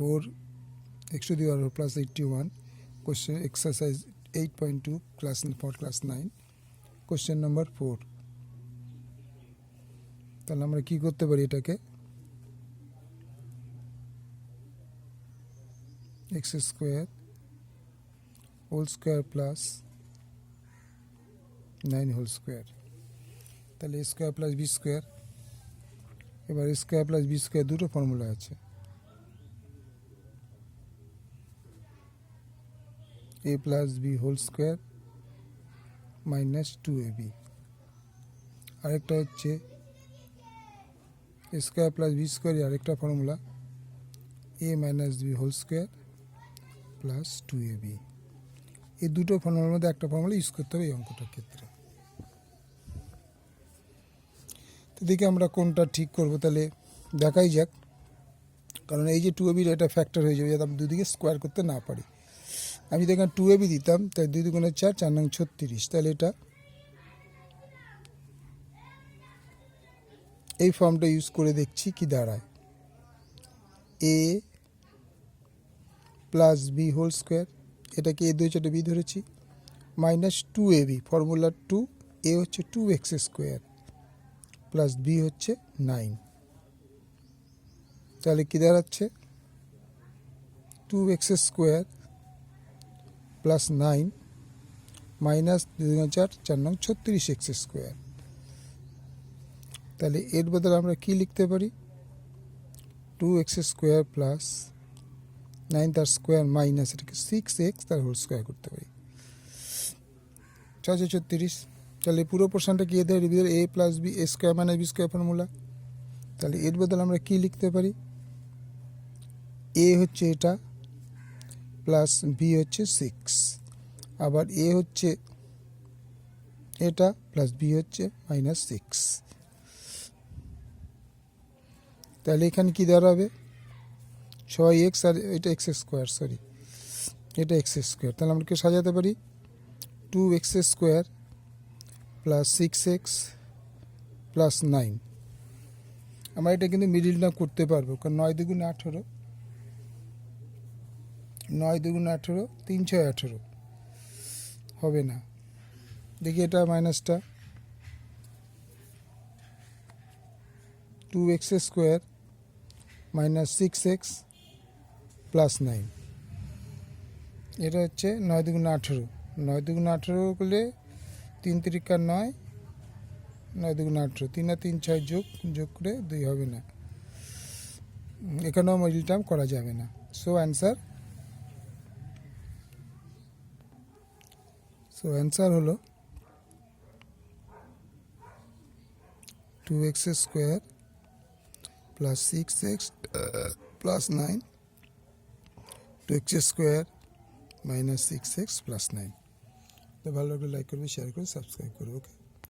Four x to the power plus eighty one question exercise eight point two class for class nine question number four তাহলে আমরা কি করতে পারি এটাকে? X square whole square plus nine whole square তাহলে square plus B square এবার square plus B square দুটো formula আছে। A plus b whole square minus two a b আরেকটা হচ্ছে a square plus b square আরেকটা formula a minus b whole square plus two a b এই দুটো ফর্মুলার মধ্যে একটা ফর্মুলা ইউজ করতে হবে এই অঙ্কটার ক্ষেত্রে। তো দেখি আমরা কোনটা ঠিক করব তাহলে দেখাই যাক। কারণ এই যে টু এ এবির এটা ফ্যাক্টর হয়ে যাবে, যাতে আমি দুদিকে স্কোয়ার করতে না পারি। আমি যদি এখানে টু এবি দিতাম তাই দুই দুগুণে চার চার নং ছত্রিশ। তাহলে এটা এই ফর্মটা ইউজ করে দেখছি কি দাঁড়ায়। A plus b whole square এটাকে এ দুই চারটে বি ধরেছি। Minus two a b formula two a হচ্ছে two x square plus b হচ্ছে নাইন তাহলে কী দাঁড়াচ্ছে? Two x square plus nine minus দুই চার চার নং ছত্রিশ এক্স স্কোয়ার তাহলে এর বদলে আমরা কি লিখতে পারি? Two x square plus nine তার স্কোয়ার মাইনাস এটাকে সিক্স এক্স তার হোল স্কোয়ার করতে পারি। ছশো ছত্রিশ। তাহলে পুরো পোর্শনটা কি এদের ভিতরে? A plus b a square minus b square formula তাহলে এর বদলে আমরা কি লিখতে পারি? এ হচ্ছে এটা প্লাস বি হচ্ছে সিক্স আবার এ হচ্ছে এটা প্লাস বি হচ্ছে মাইনাস সিক্স তাহলে এখানে কি দাঁড়াবে? ছয় এক্স আর এটা এক্স স্কোয়ার সরি এটা এক্স স্কোয়ার তাহলে আমরা কি সাজাতে পারি? Two x square plus six x plus nine আমরা এটা কিন্তু মিডিল না করতে পারব, কারণ নয় দুগুণ আঠেরো। নয় দুগুণ আঠেরো, তিন ছয় আঠেরো। হবে না। দেখি এটা মাইনাসটা two x square minus six x plus nine এটা হচ্ছে নয় দুগুণ আঠেরো। নয় দুগুণ আঠেরো করলে তিন তিরিকা নয় নয় দুগুণ আঠেরো। তিন আর তিন ছয় যোগ যোগ করে দুই হবে না। এখানেও মিডিল টার্ম করা যাবে না। সো অ্যান্সার সো অ্যান্সার হলো two x square plus six x plus nine two x square minus six x plus nine তো ভালো লাগলে লাইক করবে শেয়ার করবে সাবস্ক্রাইব করবে ওকে